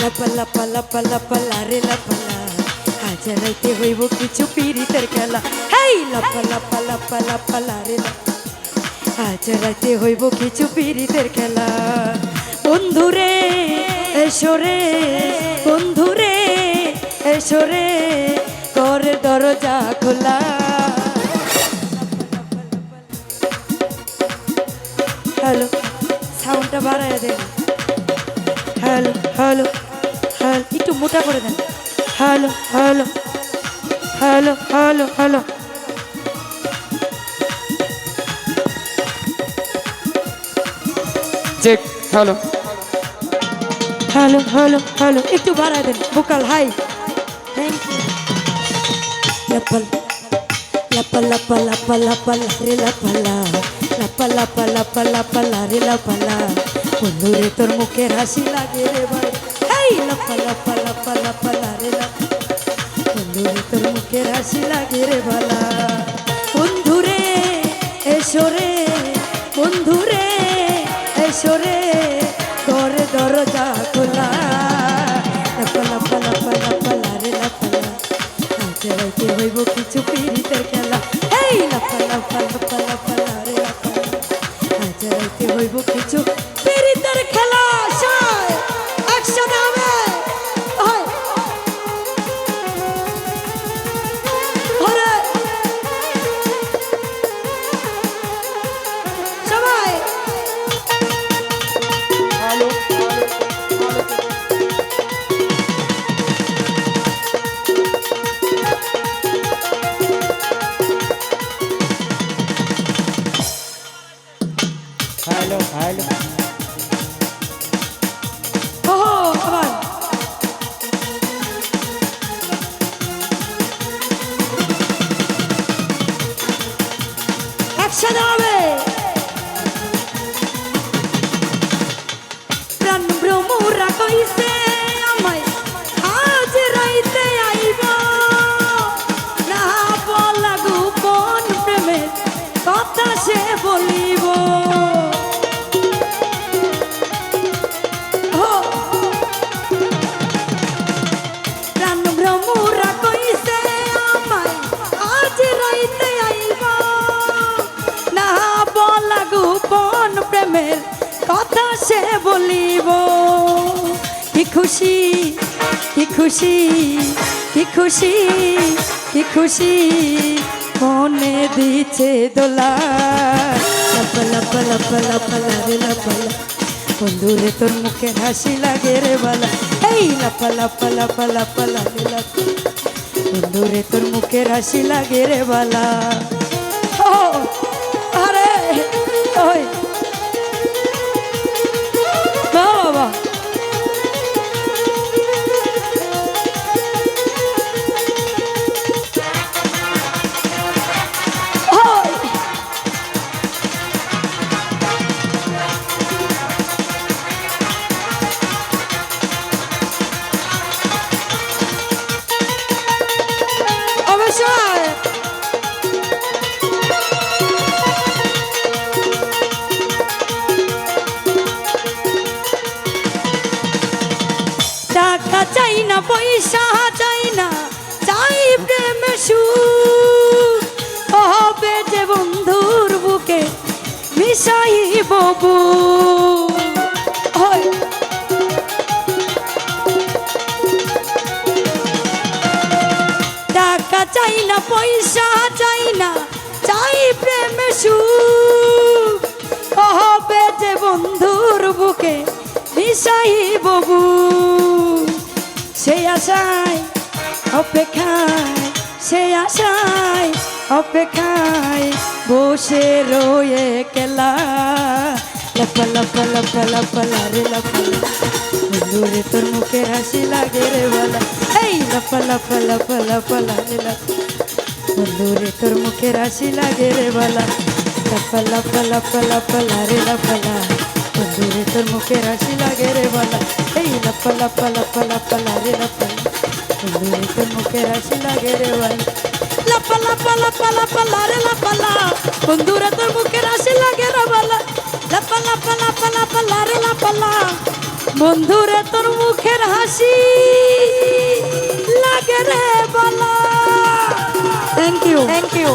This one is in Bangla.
লাপা লাপা লাপা লাপা লারে লাপালা আজ রাইতে হইব কিছু পিরিতের খেলা হেই লাপা লাপা লাপা লাপা লারে লাপা আজ রাইতে হইব কিছু পিরিতের খেলা বন্ধুরে এসরে বন্ধুরে এসরে ঘরের দরজা খোলা হ্যালো সাউন্ডটা বাড়ায় দেন হ্যালো হ্যালো একটু মোটা করে দেন। Hello hello hello hello hello. Check hello. Hello hello hello একটু বাড়ায় দেন ভোকাল হাই থ্যাংক ইউ লাপাল লাপা লাপা লাপা লাপা রে লাপালা লাপা লাপা লাপা লাপা রে লাপালা বন্ধুরে তোর মুখের হাসি লাগে রে ভাই। এই লাপা লাপা লাপা লাপা রে লাপা বন্ধুরে তোর মুখের হাসি লাগে রে ভালা বন্ধুরে লাপা লাপা লাপা লাপা লারে আজ রাইতে হইব কিছু পীড়িতের খেলা। এই লাপা লাপা লাপা লাপা লারে লাপালা আজ রাইতে হইব কিছু খেলা। হ্যালো হ্যালো ওহো আবার একসাথে হবে প্রাণ ভ্রমরা কইছে আমায় আজ রাইতে আইব না বলা গোপন প্রেমের কথা সে বলিব কি খুশি কি খুশি কি খুশি কি খুশি, মনে দিচ্ছে দোলা। বন্ধুরে তোর মুখে হাসি লাগে রে বালা। এই লাপা লাপা লাপা লাপা লাগে লাপা বন্ধুরে তোর মুখে হাসি লাগে রে বালা। ও, আরে, ওই। পয়সা চাই না, চাই প্রেম সুখ। হবে যে বন্ধুর বুকে মিশাই ববু টাকা চাই না, পয়সা চাই না, চাই প্রেম সুখ। হবে যে বন্ধুর বুকে মিশাই ববু সেই আশায় অপেক্ষায় সেই আশায় অপেক্ষায় বসে রয়ে কেলা লাপা লাপা লাপা লাপা লারে লাপা বন্ধুরে তোর মুখে হাসি লাগে রে বালা। এই লাপা লাপা লাপা লাপা লারে লাপা বন্ধুরে তোর মুখে হাসি লাগে রে বালা। লাপা লাপা লাপা লাপা লারে লাপা লা তোর মুখে হাসি লাগে রে বালা। এই লাপা লাপা লাপা লাপা লারে লাপা লা তোর মুখে হাসি লাগে রে বালা। লাপা লাপা লাপা লাপা লারে লাপা লা। বন্ধুরে তোর মুখে হাসি লাগে রে বালা। লাপা লাপা লাপা লাপা লারে লাপা লা। বন্ধুরে তোর মুখের হাসি লাগে রে বলা। Thank you thank you